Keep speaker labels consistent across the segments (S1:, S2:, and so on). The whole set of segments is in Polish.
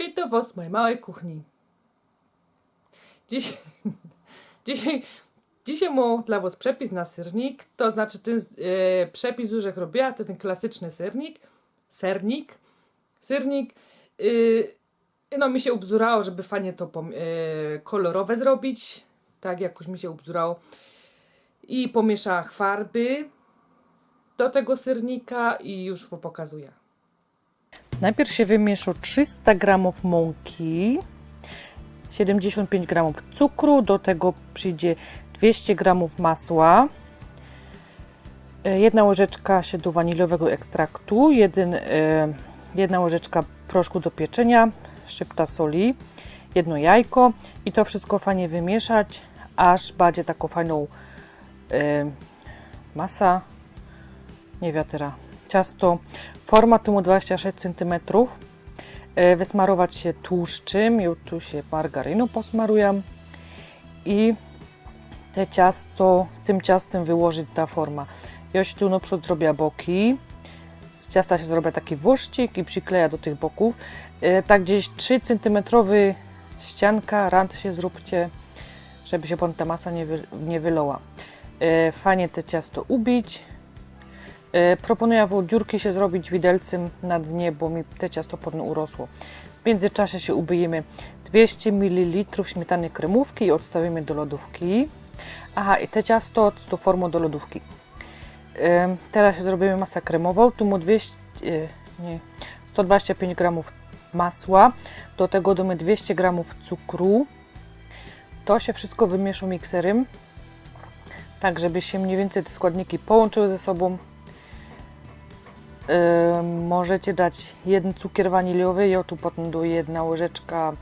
S1: Witam Was w mojej małej kuchni. Dzisiaj, dzisiaj, dzisiaj mam dla Was przepis na sernik. To znaczy ten e, przepis, już jak robiła, to ten klasyczny sernik. Sernik. Sernik. E, no mi się ubzurało, żeby fajnie to e, kolorowe zrobić. Tak jakoś mi się ubzurało. I pomieszała farby do tego sernika i już Wam pokazuję. Najpierw się wymiesza 300 g mąki, 75 g cukru, do tego przyjdzie 200 g masła, e, jedna łyżeczka siedlu waniliowego ekstraktu, jeden, e, jedna łyżeczka proszku do pieczenia, szczypta soli, jedno jajko i to wszystko fajnie wymieszać, aż będzie taką fajną e, masa, nie wiatera, ciasto. Forma tu mu 26 cm. Wysmarować się tłuszczem. Ja tu się margaryną posmaruję. I te ciasto, tym ciastem wyłożyć ta forma. Ja się tu naprzód zrobię boki. Z ciasta się zrobię taki włoszcik i przykleja do tych boków. E, Tak gdzieś 3 cm ścianka, rand się zróbcie, żeby się potem ta masa nie, wy, nie wyloła. E, Fajnie te ciasto ubić. E, Proponuję w dziurki się zrobić widelcem na dnie, bo mi te ciasto potem urosło. W międzyczasie się ubijemy 200 ml śmietany kremówki i odstawimy do lodówki. Aha, i te ciasto z tą formą do lodówki. E, Teraz zrobimy masę kremową. Tu mu 200, e, nie, 125 g masła, do tego damy 200 g cukru. To się wszystko wymiesza mikserem, tak żeby się mniej więcej te składniki połączyły ze sobą. Możecie dać jeden cukier waniliowy, ja tu potem do jedna łyżeczka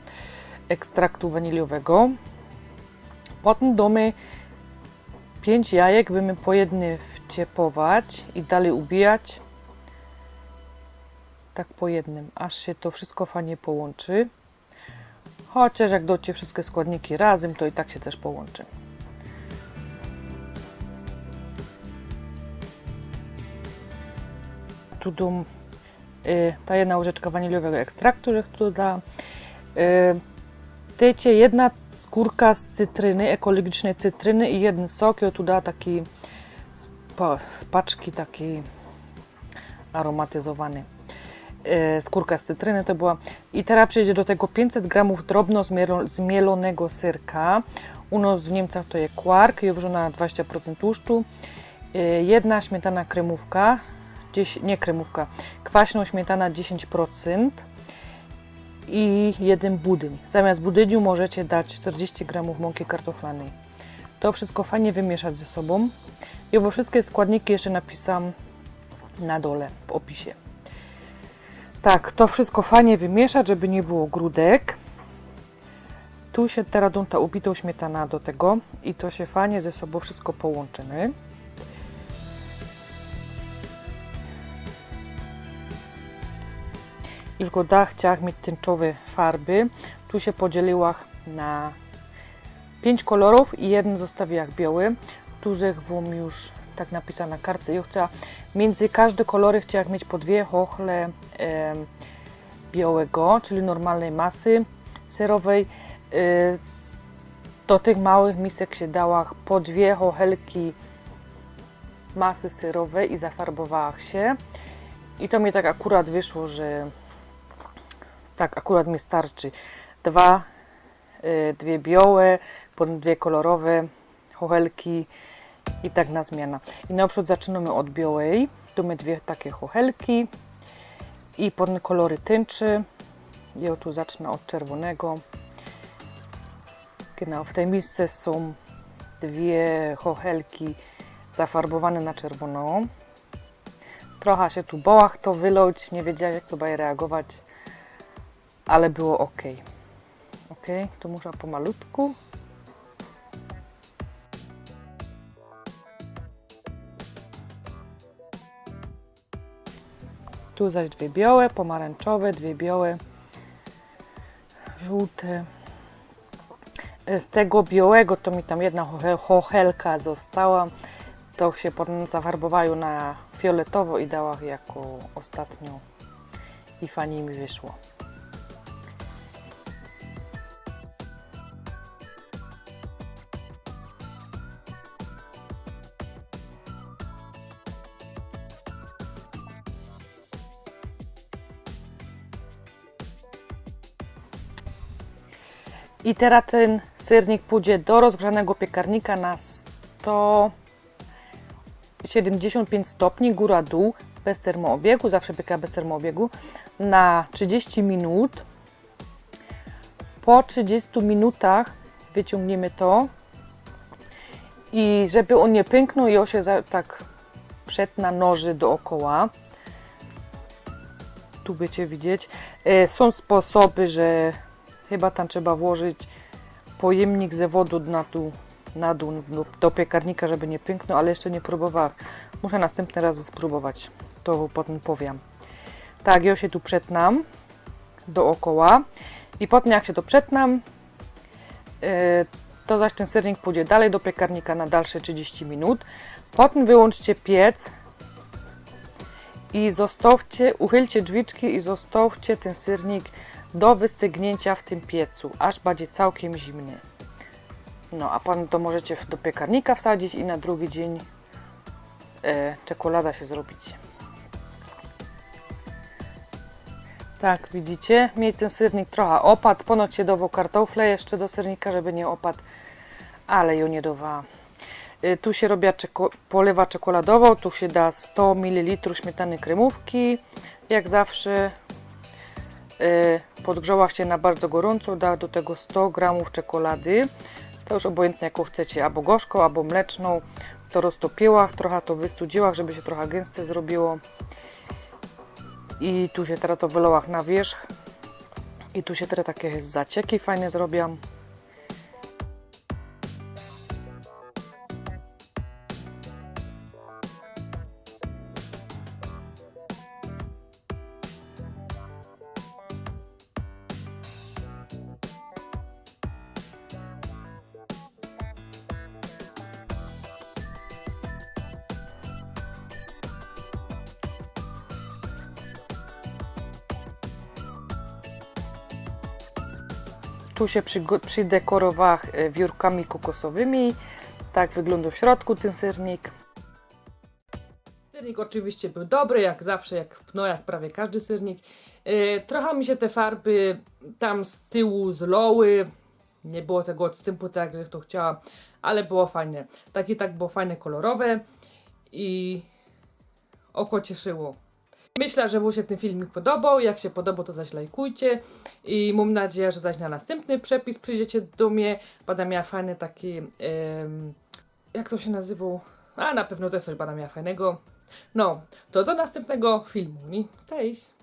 S1: ekstraktu waniliowego. Potem damy 5 jajek, będziemy po jednym wciepować i dalej ubijać. Tak po jednym, aż się to wszystko fajnie połączy. Chociaż jak docie wszystkie składniki razem, to i tak się też połączy. Tu dum y, ta jedna łyżeczka waniliowego ekstraktu, że tu da. Y, Tycie jedna skórka z cytryny, ekologicznej cytryny i jeden sok. Ja tu da taki z, pa, z paczki taki aromatyzowany. Y, skórka z cytryny to była. I teraz przejdzie do tego 500 gramów drobno zmielo- zmielonego syrka. U nas w Niemcach to jest kwark, jest na 20% tłuszczu. Jedna śmietana kremówka, gdzieś, nie kremówka, kwaśną śmietana 10% i jeden budyń. Zamiast budyniu możecie dać 40 g mąki kartoflanej. To wszystko fajnie wymieszać ze sobą. I bo wszystkie składniki jeszcze napisam na dole w opisie. Tak, to wszystko fajnie wymieszać, żeby nie było grudek. Tu się teraz ta ubitą śmietana do tego i to się fajnie ze sobą wszystko połączymy. Już go da chciała mieć tęczowe farby. Tu się podzieliła na 5 kolorów i jeden zostawiłam biały. Tu żech wam już tak napisane na kartce. Ja chciała między każde kolory chciałam mieć po dwie chochle e, białego, czyli normalnej masy serowej. E, do tych małych misek się dała po dwie chochelki masy serowej i zafarbowała się. I to mi tak akurat wyszło, że tak akurat mi starczy. Dwa, y, dwie białe, potem dwie kolorowe chochelki i tak na zmiana. I na przykład zaczynamy od białej. Tu mamy dwie takie chochelki i potem kolory tęczy. Ja tu zacznę od czerwonego. Genau, w tej misce są dwie chochelki zafarbowane na czerwono. Trochę się tu bałach to wylać, nie wiedziałam jak to będzie reagować ale było ok. Ok, tu muszę pomalutku. Tu zaś dwie białe, pomarańczowe, dwie białe, żółte. Z tego białego to mi tam jedna choche- chochelka została. To się potem zafarbowało na fioletowo i dała jako ostatnią. I fajnie mi wyszło. I teraz ten sernik pójdzie do rozgrzanego piekarnika na 175 stopni, góra-dół, bez termoobiegu, zawsze pieka bez termoobiegu, na 30 minut. Po 30 minutach wyciągniemy to i żeby on nie pęknął i on się tak przetna noży dookoła. Tu będziecie widzieć. E, Są sposoby, że chyba tam trzeba włożyć pojemnik ze wodą na dół, na dół do, piekarnika, żeby nie pęknął, ale jeszcze nie próbowałam. Muszę następny raz spróbować. To potem powiem. Tak, ja się tu przetnam dookoła i potem jak się to przetnam, e, to zaś ten sernik pójdzie dalej do piekarnika na dalsze 30 minut. Potem wyłączcie piec i zostawcie, uchylcie drzwiczki i zostawcie ten sernik do wystygnięcia w tym piecu, aż będzie całkiem zimny. No, a potem to możecie do piekarnika wsadzić i na drugi dzień e, czekolada się zrobić. Tak, widzicie? Miej ten sernik trochę opadł. Ponoć się dawał kartofle jeszcze do sernika, żeby nie opadł, ale ją nie dawała. Y, Tu się robi czeko- polewa czekoladową, tu się da 100 ml śmietany kremówki, jak zawsze. Y, Podgrzała się na bardzo gorąco, da do tego 100 g czekolady. To już obojętnie jaką chcecie, albo gorzką, albo mleczną. To roztopiła, trochę to wystudziła, żeby się trochę gęste zrobiło. I tu się teraz to wylała na wierzch. I tu się teraz takie zacieki fajne zrobią. Tu się przygo- przydekorowała e, wiórkami kokosowymi. Tak wygląda w środku ten sernik. Sernik oczywiście był dobry, jak zawsze, jak, no jak prawie każdy sernik. E, trochę mi się te farby tam z tyłu zloły. Nie było tego odstępu tak, jak to chciałam, ale było fajne. Tak i tak było fajne, kolorowe i oko cieszyło. Myślę, że Wam się ten filmik podobał. Jak się podobał, to zaś lajkujcie. I mam nadzieję, że zaś na następny przepis przyjdziecie do mnie. Będę miała fajny taki. jak to się nazywał? A na pewno to jest coś będę miała fajnego. No, to do następnego filmu. Cześć!